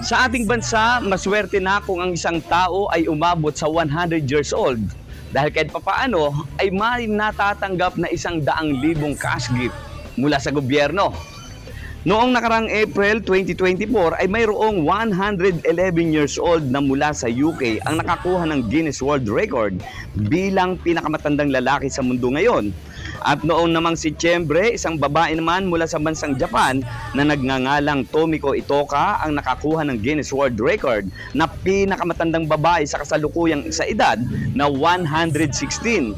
Sa ating bansa, maswerte na kung ang isang tao ay umabot sa 100 years old. Dahil kahit papaano ay may natatanggap na isang daang libong cash gift mula sa gobyerno. Noong nakarang April 2024 ay mayroong 111 years old na mula sa UK ang nakakuha ng Guinness World Record bilang pinakamatandang lalaki sa mundo ngayon. At noong namang Setyembre, isang babae naman mula sa bansang Japan na nagngangalang Tomiko Itoka ang nakakuha ng Guinness World Record na pinakamatandang babae sa kasalukuyang sa edad na 116.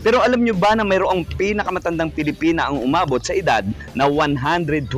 Pero alam nyo ba na mayroong pinakamatandang Pilipina ang umabot sa edad na 124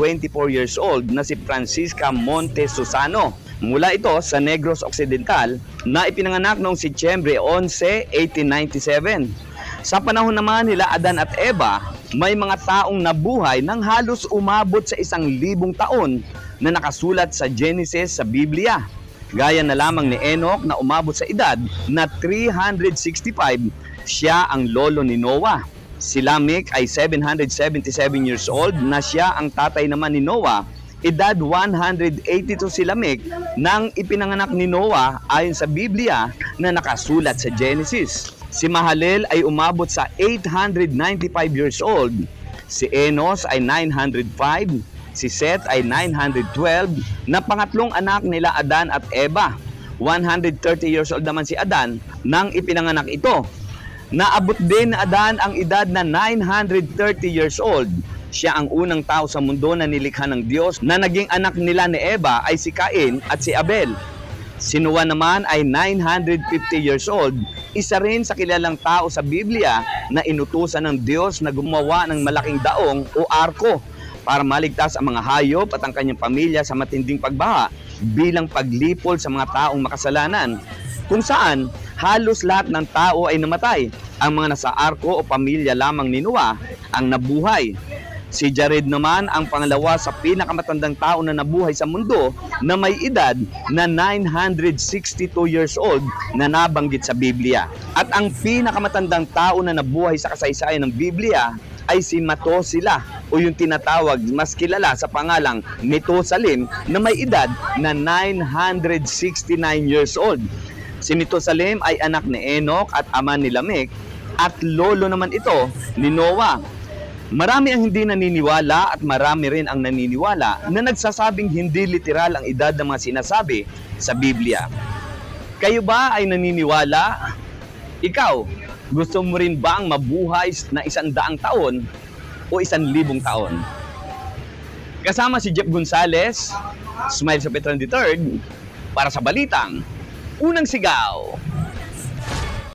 years old na si Francisca Monte Susano. Mula ito sa Negros Occidental na ipinanganak noong Setyembre 11, 1897. Sa panahon naman nila Adan at Eva, may mga taong nabuhay nang halos umabot sa isang libong taon na nakasulat sa Genesis sa Biblia. Gaya na lamang ni Enoch na umabot sa edad na 365, siya ang lolo ni Noah. Si Lamech ay 777 years old na siya ang tatay naman ni Noah. Edad 182 si Lamech nang ipinanganak ni Noah ayon sa Biblia na nakasulat sa Genesis. Si Mahalel ay umabot sa 895 years old. Si Enos ay 905 si Seth ay 912 na pangatlong anak nila Adan at Eva. 130 years old naman si Adan nang ipinanganak ito. Naabot din Adan ang edad na 930 years old. Siya ang unang tao sa mundo na nilikha ng Diyos na naging anak nila ni Eva ay si Cain at si Abel. Si Noah naman ay 950 years old, isa rin sa kilalang tao sa Biblia na inutusan ng Diyos na gumawa ng malaking daong o arko para maligtas ang mga hayop at ang kanyang pamilya sa matinding pagbaha bilang paglipol sa mga taong makasalanan kung saan halos lahat ng tao ay namatay. Ang mga nasa arko o pamilya lamang ni Noah ang nabuhay. Si Jared naman ang pangalawa sa pinakamatandang tao na nabuhay sa mundo na may edad na 962 years old na nabanggit sa Biblia. At ang pinakamatandang tao na nabuhay sa kasaysayan ng Biblia ay si Matosila o yung tinatawag mas kilala sa pangalang Metusalim na may edad na 969 years old. Si Metusalim ay anak ni Enoch at ama ni Lamech at lolo naman ito ni Noah. Marami ang hindi naniniwala at marami rin ang naniniwala na nagsasabing hindi literal ang edad ng mga sinasabi sa Biblia. Kayo ba ay naniniwala? Ikaw, gusto mo rin ba ang mabuhay na isang daang taon o isang libong taon? Kasama si Jeff Gonzalez, Smile sa Petron III, para sa Balitang, Unang Sigaw.